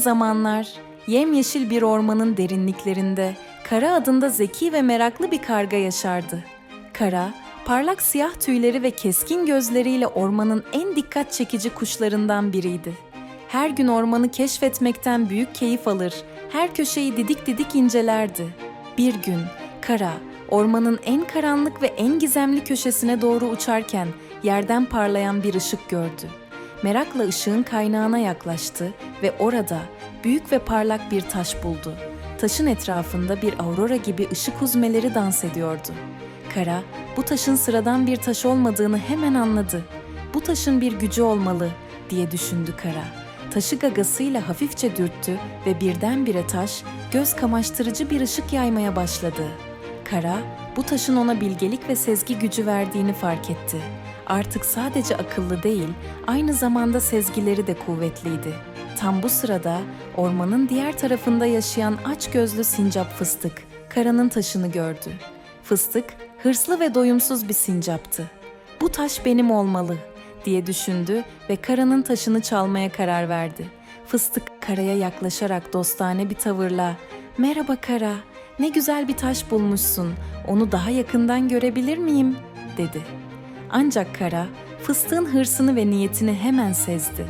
zamanlar yemyeşil bir ormanın derinliklerinde Kara adında zeki ve meraklı bir karga yaşardı. Kara, parlak siyah tüyleri ve keskin gözleriyle ormanın en dikkat çekici kuşlarından biriydi. Her gün ormanı keşfetmekten büyük keyif alır, her köşeyi didik didik incelerdi. Bir gün Kara, ormanın en karanlık ve en gizemli köşesine doğru uçarken yerden parlayan bir ışık gördü. Merakla ışığın kaynağına yaklaştı ve orada büyük ve parlak bir taş buldu. Taşın etrafında bir aurora gibi ışık huzmeleri dans ediyordu. Kara, bu taşın sıradan bir taş olmadığını hemen anladı. Bu taşın bir gücü olmalı diye düşündü Kara. Taşı gagasıyla hafifçe dürttü ve birdenbire taş göz kamaştırıcı bir ışık yaymaya başladı. Kara, bu taşın ona bilgelik ve sezgi gücü verdiğini fark etti. Artık sadece akıllı değil, aynı zamanda sezgileri de kuvvetliydi. Tam bu sırada ormanın diğer tarafında yaşayan aç gözlü sincap fıstık, Kara'nın taşını gördü. Fıstık, hırslı ve doyumsuz bir sincaptı. Bu taş benim olmalı diye düşündü ve Kara'nın taşını çalmaya karar verdi. Fıstık Kara'ya yaklaşarak dostane bir tavırla "Merhaba Kara, ne güzel bir taş bulmuşsun. Onu daha yakından görebilir miyim?" dedi. Ancak Kara, fıstığın hırsını ve niyetini hemen sezdi.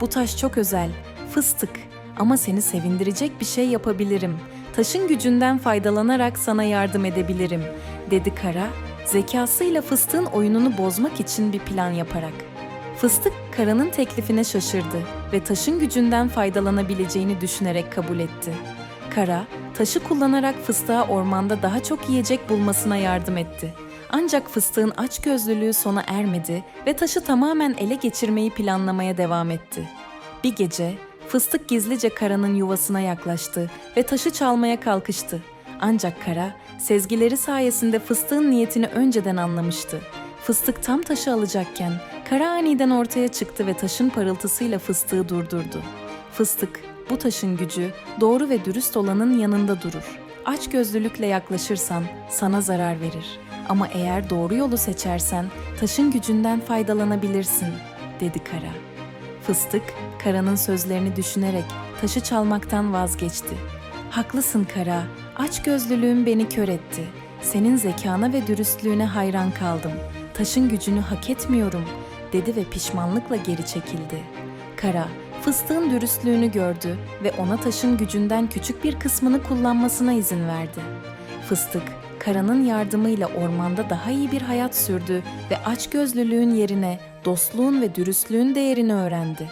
Bu taş çok özel, fıstık ama seni sevindirecek bir şey yapabilirim. Taşın gücünden faydalanarak sana yardım edebilirim, dedi Kara, zekasıyla fıstığın oyununu bozmak için bir plan yaparak. Fıstık Kara'nın teklifine şaşırdı ve taşın gücünden faydalanabileceğini düşünerek kabul etti. Kara, taşı kullanarak fıstığa ormanda daha çok yiyecek bulmasına yardım etti. Ancak fıstığın açgözlülüğü sona ermedi ve taşı tamamen ele geçirmeyi planlamaya devam etti. Bir gece fıstık gizlice Kara'nın yuvasına yaklaştı ve taşı çalmaya kalkıştı. Ancak Kara, sezgileri sayesinde fıstığın niyetini önceden anlamıştı. Fıstık tam taşı alacakken Kara aniden ortaya çıktı ve taşın parıltısıyla fıstığı durdurdu. Fıstık, bu taşın gücü doğru ve dürüst olanın yanında durur. Açgözlülükle yaklaşırsan sana zarar verir. Ama eğer doğru yolu seçersen taşın gücünden faydalanabilirsin, dedi Kara. Fıstık, Kara'nın sözlerini düşünerek taşı çalmaktan vazgeçti. Haklısın Kara, açgözlülüğün beni kör etti. Senin zekana ve dürüstlüğüne hayran kaldım. Taşın gücünü hak etmiyorum, dedi ve pişmanlıkla geri çekildi. Kara, fıstığın dürüstlüğünü gördü ve ona taşın gücünden küçük bir kısmını kullanmasına izin verdi. Fıstık, Kara'nın yardımıyla ormanda daha iyi bir hayat sürdü ve açgözlülüğün yerine dostluğun ve dürüstlüğün değerini öğrendi.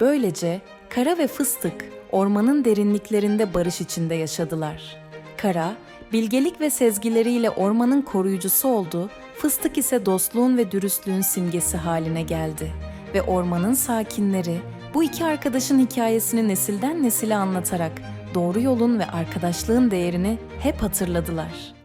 Böylece Kara ve Fıstık ormanın derinliklerinde barış içinde yaşadılar. Kara, bilgelik ve sezgileriyle ormanın koruyucusu oldu, Fıstık ise dostluğun ve dürüstlüğün simgesi haline geldi. Ve ormanın sakinleri bu iki arkadaşın hikayesini nesilden nesile anlatarak doğru yolun ve arkadaşlığın değerini hep hatırladılar.